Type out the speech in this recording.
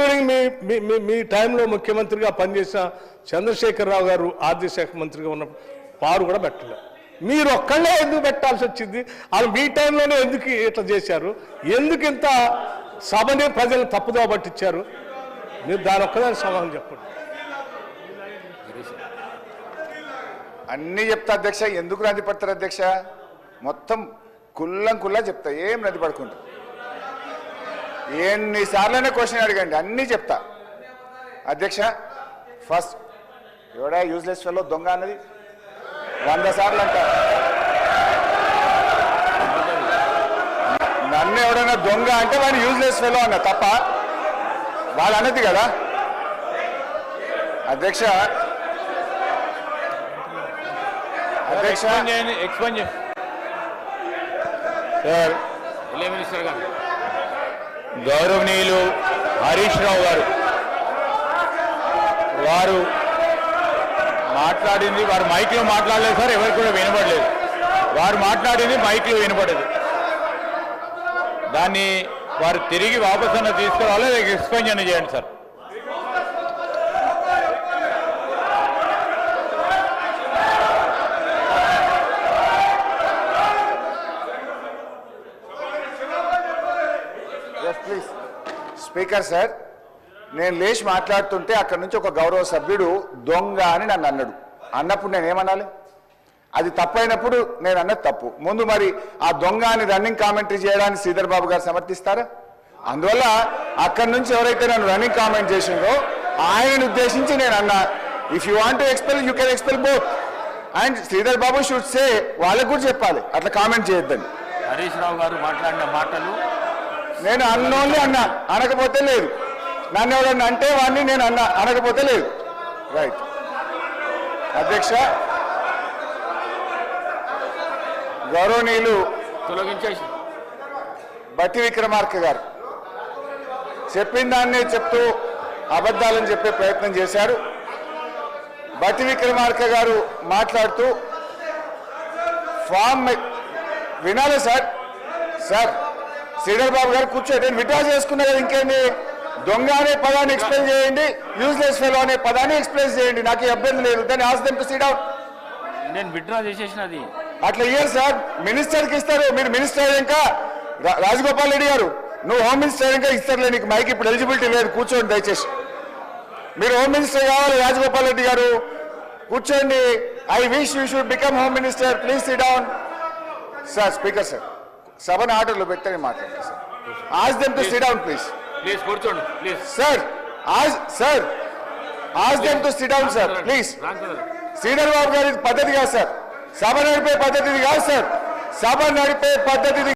మీ మీ- మీ టైంలో ముఖ్యమంత్రిగా పనిచేసిన చంద్రశేఖరరావు గారు ఆర్థిక శాఖ మంత్రిగా ఉన్న పారు కూడా పెట్టలే మీరు ఒక్కళ్ళే ఎందుకు పెట్టాల్సి వచ్చింది? వాళ్ళు మీ టైంలోనే ఎందుకు ఇట్లా చేశారు? ఎందుకు ఇంత సభని ప్రజలు తప్పుదో పట్టించారు? మీరు దాని ఒక్కదాని సమాధానం చెప్పండి. అన్నీ చెప్తా అధ్యక్ష ఎందుకు నది పడతారు అధ్యక్ష? మొత్తం కుల్లం కుల్లా చెప్తా ఏం నది పడకుండా. ఎన్నిసార్లైనా క్వశ్చన్ అడగండి అన్నీ చెప్తా. అధ్యక్ష ఫస్ట్ ఎవడా యూజ్లెస్ ఫెలో దొంగ అన్నది? వంద సార్లు అంట. నన్ను ఎవడైనా దొంగ అంటే వాడిని యూజ్లెస్ ఫెలో అన్న తప్ప వాళ్ళు అన్నది కదా? అధ్యక్ష అధ్యక్ష. ఎక్స్ప్లెయిన్ చేయండి సార్ మినిస్టర్ గారు. గౌరవనీయులు హరీష్ రావు గారు. వారు మాట్లాడింది వారు మైక్లో మాట్లాడలేదు సార్ ఎవరికి కూడా వినపడలేదు. వారు మాట్లాడింది మైక్లో వినపడదు. దాన్ని వారు తిరిగి వాపసన్న అన్న తీసుకురావాలి ఎక్స్ప్లెయిన్ చేయండి sir yes please speaker sir నేను లేచి మాట్లాడుతుంటే అక్కడ నుంచి ఒక గౌరవ సభ్యుడు దొంగ అని నన్ను అన్నాడు. అన్నప్పుడు నేను ఏమనాలి? అది తప్పైనప్పుడు నేను అన్నది తప్పు. ముందు మరి ఆ దొంగ అని రన్నింగ్ కామెంటరీ చేయడానికి శ్రీధర్ బాబు గారు సమర్థిస్తారా? అందువల్ల అక్కడి నుంచి ఎవరైతే నన్ను రన్నింగ్ కామెంట్ చేసిందో ఆయనను ఉద్దేశించి నేను అన్నా. If you want to expel you can expel both and Sridhar Babu should say వాళ్ళకు కూడా చెప్పాలి. అట్లా కామెంట్ చేయొద్దని. హరీష్ రావు గారు మాట్లాడిన మాటలు నేను అన్నోన్లీ అన్నా. అనకపోతే లేదు. నన్ను ఎవడన్నా అంటే వాడిని నేను అన్నా. అనకపోతే లేదు. రైట్ అధ్యక్ష గౌరవనీయులు తొలగించేసి. బట్టి విక్రమార్క గారు చెప్పిన దాన్నే చెప్తూ అబద్ధాలని చెప్పే ప్రయత్నం చేశారు. బట్టి విక్రమార్క గారు మాట్లాడుతూ ఫామ్ వినాలి సార్? సార్ శ్రీధర్ బాబు గారు కూర్చో నేను విడ్రా చేసుకున్నా కదా ఇంకేంది? దొంగ అనే పదాన్ని ఎక్స్ప్లెయిన్ చేయండి యూజ్లెస్ ఫెలో అనే పదాన్ని ఎక్స్ప్లెయిన్ చేయండి. నాకు ఇబ్బంది లేదు. దాన్ని asked them to sit out నేను విత్డ్రా చేసేసినది అట్లా ఇయ్యారు సార్. మినిస్టర్కి ఇస్తారు. మీరు మినిస్టర్ అయ్యాక రాజగోపాల్ రెడ్డి గారు నువ్వు హోమ్ మినిస్టర్ అయ్యాక ఇస్తారులే నీకు మైక్ ఇప్పుడు ఎలిజిబిలిటీ లేదు. కూర్చోండి దయచేసి. మీరు హోమ్ మినిస్టర్ కావాలి రాజగోపాల్ రెడ్డి గారు. కూర్చోండి. I wish you should become home minister please sit down sir speaker sir సభను ఆర్డర్లో పెట్టని మాట్లాడండి sir. Ask them to sit down please please కూర్చోండి please. Sir ask sir. Ask them to sit down sir please Sridhar Babu గారి పద్ధతి కాదు sir. సభ నడిపే పద్ధతి ఇది కాదు సార్. సభ నడిపే పద్ధతి ఇది